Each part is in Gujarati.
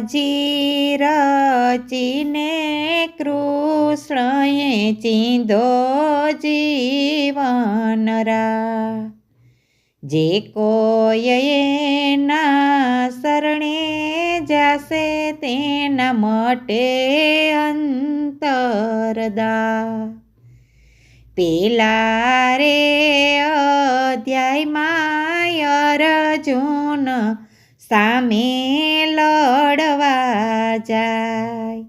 રામજી રચીને કૃષ્ણએ ચીંધો જીવનરા જે કોઈ ના શરણે જાશે તેના માટે અંતરદા. પેલા રે અધ્યાયમાં અર્જુન સામે લડવા જાય.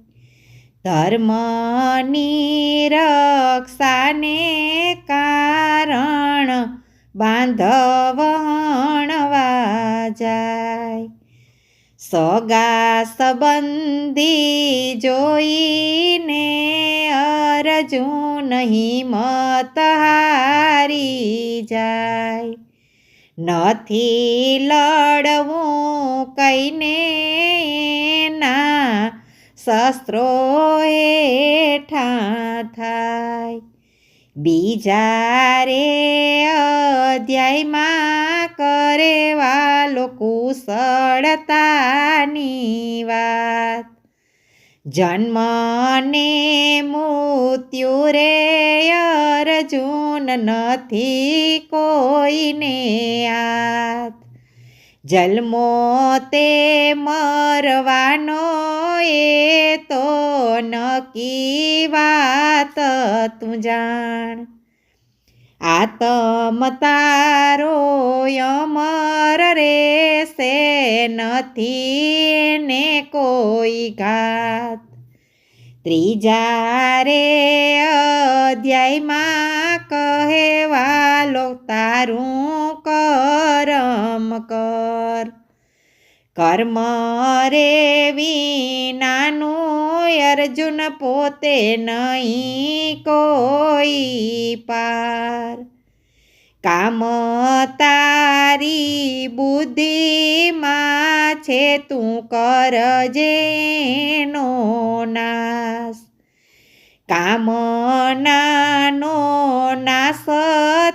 ધર્મની રક્ષાને કારણ બાંધવણવા જાય. સગા સંબંધી જોઈને અરજુ નહીં મત હારી જાય. નથી લડવું કઈને ના શસ્ત્રો હેઠા થાય. બીજા રે અધ્યાયમાં કરેવા લોકો સડતાની વાત. જન્મ ને મૃત્યુ રે અર્જુન નથી કોઈને યાદ. જન્મો તે મરવાનો એ તો નકી વાત તું જાણ. આતમ તારો અમર રેશે નથી ને કોઈ ઘાત. ત્રીજા રે અધ્યાયમાં કહેવાલો તારું કરમ કર. કર્મ રે વિનાનું અર્જુન પોતે નહીં કોઈ પાર. કામ તારી બુદ્ધિમાં છે, તું કરજે નો નાશ. કામનાનો નાશ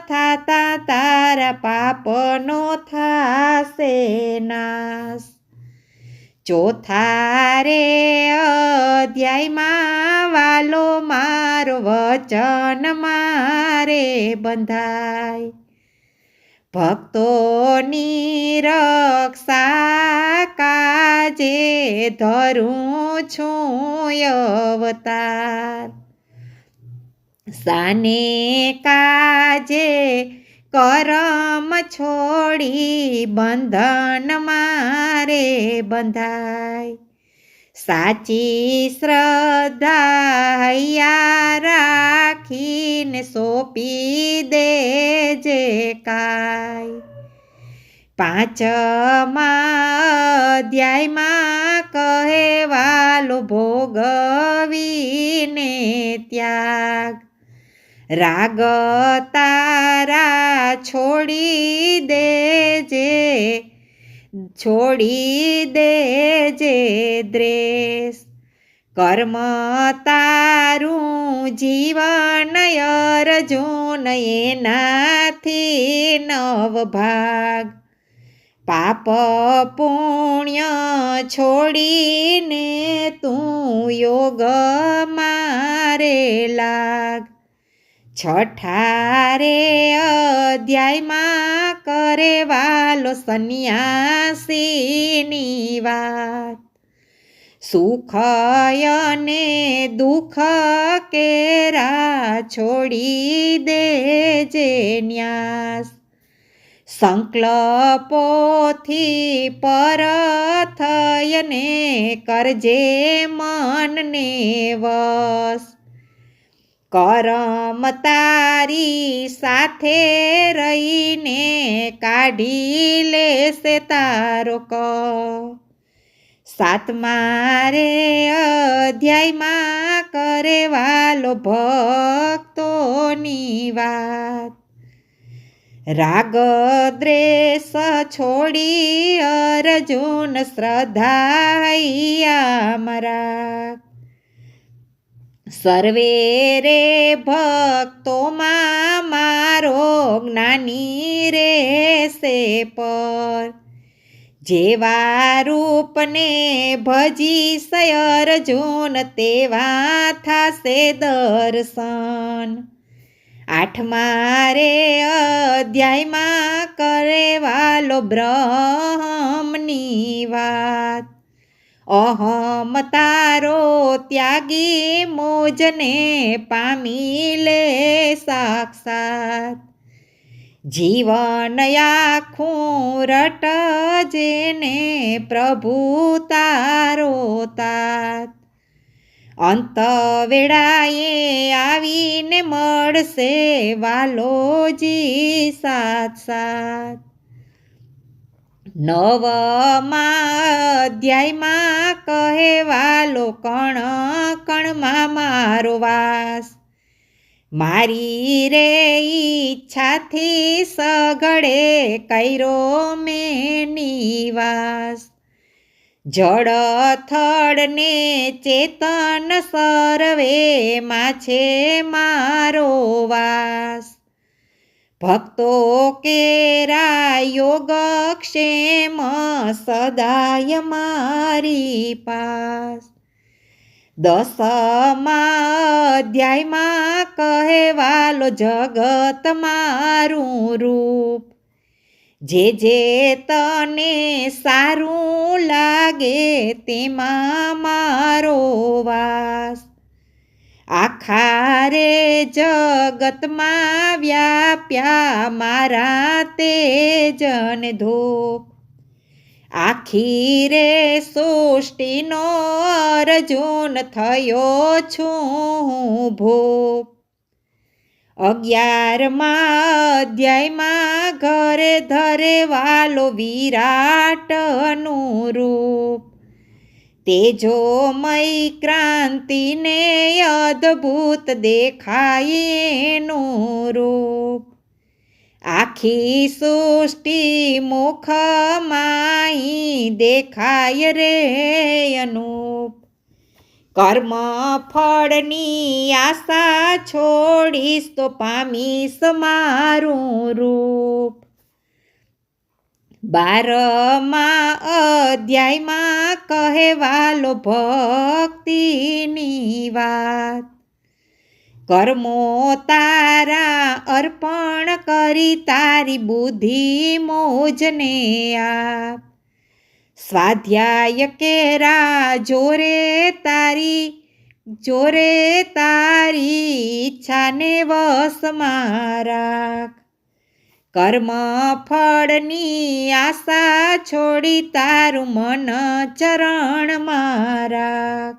થાતા તારા પાપનો થાશે નાશ. ચોથા રે અધ્યાયમાં વાલો મારો વચન મારે બંધાય. ભક્તોની રક્ષા કાજે ધરું છું અવતાર. સાને કાજે કરમ છોડી બંધન મારે બંધાય. સાચી શ્રદ્ધા હૈયા રાખીને સોંપી દેજે કાય પાંચમા અધ્યાયમાં કહેવાલો ભોગવીને ત્યાગ. રાગ તારા છોડી દેજે છોડી દેજે દ્રેસ કર્મ તારું જીવન અર્જુન, એનાથી નવ ભાગ. પાપ પુણ્ય છોડીને તું યોગ મારે લાગ. છઠ્ઠા રે અધ્યાયમાં કરે વાલો સંન્યાસીની વાત. સુખ અને દુઃખ કેરા છોડી દેજે ન્યાસ. સંકલ્પોથી પર થયને કરજે મનને વશ. કરમ તારી સાથે રહીને કાઢી લેશે તારો ક સાતમા રે અધ્યાયમાં કરે વાલો ભક્તોની વાત. રાગ દ્રેસ છોડી અર્જુન શ્રદ્ધા મરા સર્વે રે ભક્તોમાં મારો જ્ઞાની રેશે પર. જેવા રૂપને ભજી સયર જૂન તેવા થાશે દર્શન. આઠમા રે અધ્યાયમાં કરે વાલો બ્રહ્મની વાત. અહમ તારો ત્યાગી મોજને પામી લે સાક્ષાત. જીવન આખું રટ જેને પ્રભુ તારો તાત. અંત વેળાએ આવીને મળશે વાલોજી સાત સાત. નવમા અધ્યાયમાં કહેવાલો કણ કણમાં મારો વાસ. મારી રે ઈચ્છાથી સગડે કૈરો મેં નિવાસ જળ થળ ને ચેતન સર્વે માં છે મારો વાસ. ભક્તો કેરા યોગ ક્ષેમ સદાય મારી પાસ. દસમા અધ્યાયમાં કહેવાલો જગત મારું રૂપ. જે જે તને સારું લાગે તેમાં મારો વાસ. આખા રે જગતમાં વ્યાપ્યા મારા તેજન ધો આખી રે સૃષ્ટિનો અર્જુન થયો છું ભો અગિયારમાં અધ્યાયમાં ઘરે ધરે વાલો વિરાટનું રૂપ. તેજોમય ક્રાંતિને અદ્ભુત દેખાય એનું રૂપ આખી સૃષ્ટિ મુખમાઈ દેખાય રે અનુપ. કર્મ ફળની આશા છોડીશ તો પામીશ મારું રૂપ. બારમા અધ્યાયમાં કહેવાલો ભક્તિની વાત. કર્મો તારા અર્પણ કરી તારી બુદ્ધિ મોજને આપ. સ્વાધ્યાય કેરા જોરે તારી જોરે તારી ઈચ્છાને વસમાં રાખ. કર્મ ફળની આશા છોડી તારું મન ચરણ મારા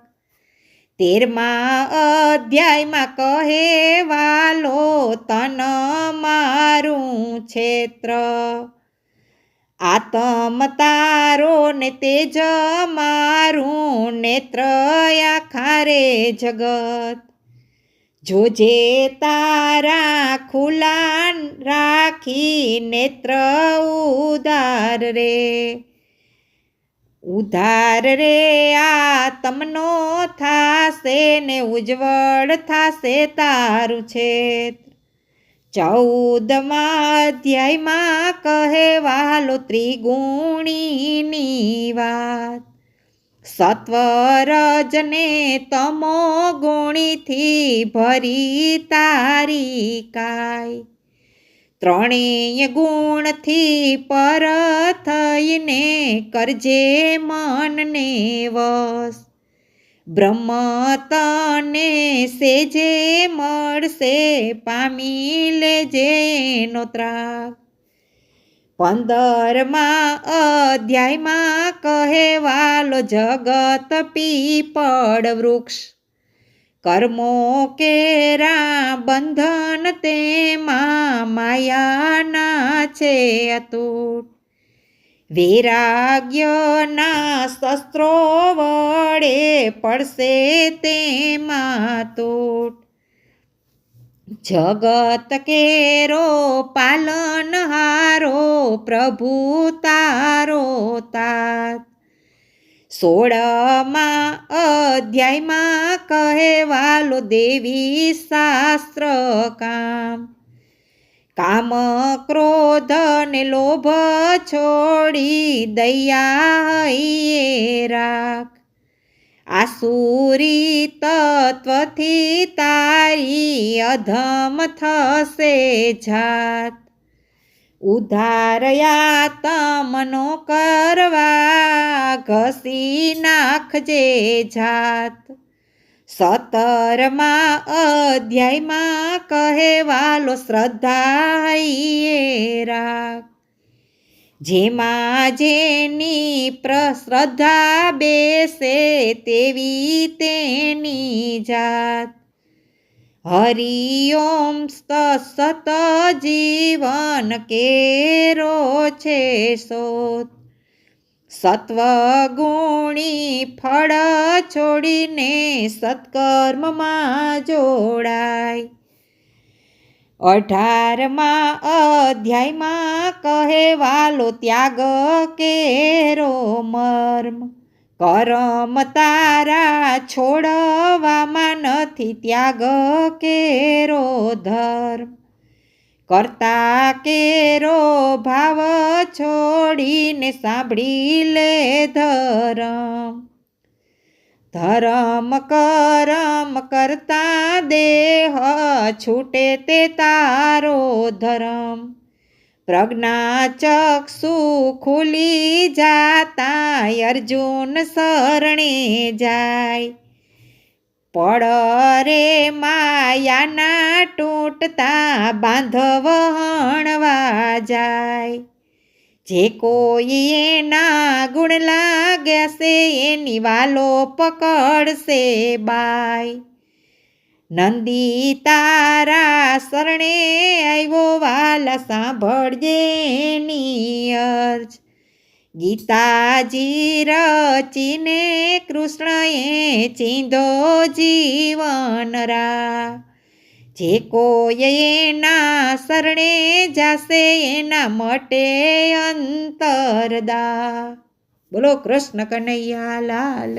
તેરમા અધ્યાયમાં કહે, વાલો, તન મારું ક્ષેત્ર. આતમ તારો ને તેજ મારું નેત્ર, આખારે જગત. જોજે તારા ખુલા રાખી નેત્ર ઉદાર રે, ઉધાર રે, આ તમનો થાશે ને ઉજ્જવળ થાશે તારું છે ચૌદમા અધ્યાયમાં કહેવાલો ત્રિગુણીની વાત. સત્વરજને તમો ગુણીથી ભરી તારી કાય. ત્રણેય ગુણથી પર થઈને કરજે મનને વસ બ્રહ્મ તને સેજે મળશે, પામી લેજે નો ત્રાગ. પંદરમાં અધ્યાયમાં કહેવાલો જગત પીપળ વૃક્ષ. કર્મો કેરા બંધન તેમાં માયાના છે અતૂટ. વૈરાગ્યના શસ્ત્રો વડે પડશે તેમાં તૂટ. જગત કેરો પાલનહારો પ્રભુ તારો તાત. સોળમાં અધ્યાયમાં કહેવાલો દેવી શાસ્ત્ર કામ. કામ, ક્રોધ ને લોભ છોડી દયા રાખ. આસુરી તત્વથી તારી અધમ થશે જાત. ઉધારયા તમનો કરવા ઘસી નાખજે જાત. સતરમાં અધ્યાયમાં કહેવાલો શ્રદ્ધાઈએ રાખ જેમાં જેની પ્રશ્રદ્ધા બેસે તેવી તેની જાત. હરિઓમ સત જીવન કેરો છે સોત સત્વગુણી ફળ છોડીને સત્કર્મમાં જોડાય. અઢારમાં અધ્યાયમાં કહેવાલો ત્યાગ કેરો મર્મ. કરમ તારા છોડવામાં નથી ત્યાગ કેરો ધર્મ. કરતા કેરો ભાવ છોડીને સાંભળી લે ધરમ. ધરમ કરમ કરતા દેહ છૂટે તે તારો ધરમ. પ્રજ્ઞા ચક્ષુ ખુલી જાતા અર્જુન શરણે જાય. પડ રે માયાના તૂટતા બાંધવ હણવા જાય. જે કોઈ એના ગુણ લાગ્યા છે એની વાલો પકડશે બાય નંદી તારા શરણે આવ્યો વાલા સાંભળજે અર્જ. ગીતાજી રચીને કૃષ્ણએ ચીંધો જીવન રા જે કોઈ એના શરણે જાશે એના મટે અંતરદા. બોલો કૃષ્ણ કનૈયા લાલ